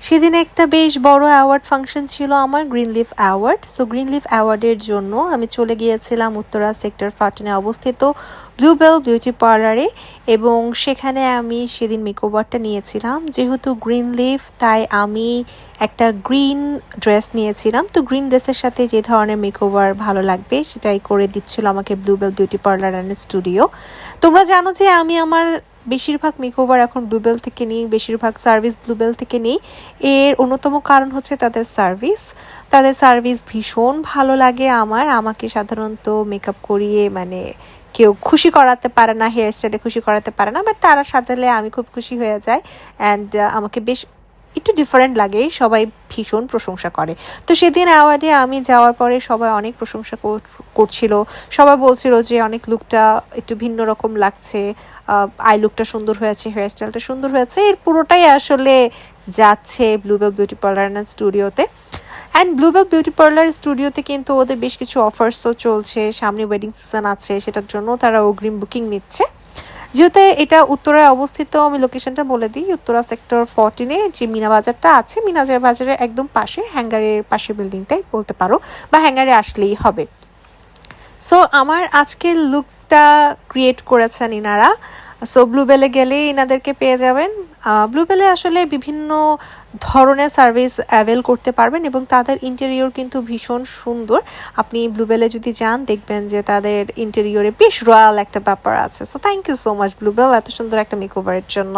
সেদিন একটা বেশ বড় অ্যাওয়ার্ড ফাংশন ছিল আমার green leaf award so green leaf অ্যাওয়ার্ডের জন্য আমি চলে গিয়েছিলাম উত্তরা সেক্টর ফাটনে অবস্থিত ব্লুবেল বিউটি পার্লারে এবং সেখানে আমি সেদিন মেকওভারটা নিয়েছিলাম। যেহেতু গ্রিন লিফ তাই আমি একটা গ্রিন ড্রেস নিয়েছিলাম। তো গ্রিন ড্রেসের সাথে যে ধরনের মেকওভার ভালো লাগবে সেটাই করে দিচ্ছিল আমাকে Bluebell beauty parlour and studio তোমরা জানো যে আমি আমার বেশিরভাগ মেকওভার এখন ব্লুবেল থেকে নিই, বেশিরভাগ সার্ভিস ব্লুবেল থেকে নিই। এর অন্যতম কারণ হচ্ছে তাদের সার্ভিস তাদের সার্ভিস ভীষণ ভালো লাগে আমার। আমাকে সাধারণত মেকআপ করিয়ে মানে কেউ খুশি করাতে পারে না হেয়ার স্টাইলে খুশি করাতে পারে না বাট তারা সাজালে আমি খুব খুশি হয়ে যাই। অ্যান্ড আমাকে বেশ একটু ডিফারেন্ট লাগে, সবাই ভীষণ প্রশংসা করে। তো সেদিন অ্যাওয়ার্ডে আমি যাওয়ার পরে সবাই অনেক প্রশংসা কর- করছিল। সবাই বলছিল যে অনেক লুকটা একটু ভিন্ন রকম লাগছে আই লুকটা সুন্দর হয়েছে হেয়ার স্টাইলটা সুন্দর হয়েছে। এর পুরোটাই আসলে যাচ্ছে ব্লুবেল বিউটি পার্লার অ্যান্ড স্টুডিওতে অ্যান্ড ব্লুবেল বিউটি পার্লার স্টুডিওতে কিন্তু ওদের বেশ কিছু অফার্সও চলছে। সামনে ওয়েডিং সিজন আছে, সেটার জন্য তারা অগ্রিম বুকিং নিচ্ছে। যেহেতু এটা উত্তরায় অবস্থিত, আমি লোকেশনটা বলে দিই, উত্তরা সেক্টর ফোরটিনে যে মিনা বাজারটা আছে, মিনা বাজারের একদম পাশে হ্যাঙ্গারের পাশে বিল্ডিংটাই বলতে পারো, বা হ্যাঙ্গারে আসলেই হবে। সো আমার আজকের লুকটা ক্রিয়েট করেছেন ইনারা। সো ব্লুবেলে গেলে ইনাদেরকে পেয়ে যাবেন। ব্লুবেলে আসলে বিভিন্ন ধরনের সার্ভিস অ্যাভেল করতে পারবেন এবং তাদের ইন্টেরিয়র কিন্তু ভীষণ সুন্দর। আপনি ব্লুবেলে যদি যান, দেখবেন যে তাদের ইন্টেরিয়রে বেশ রয়্যাল একটা ব্যাপার আছে। So thank you so much Bluebell এত সুন্দর একটা মেকওভারের জন্য।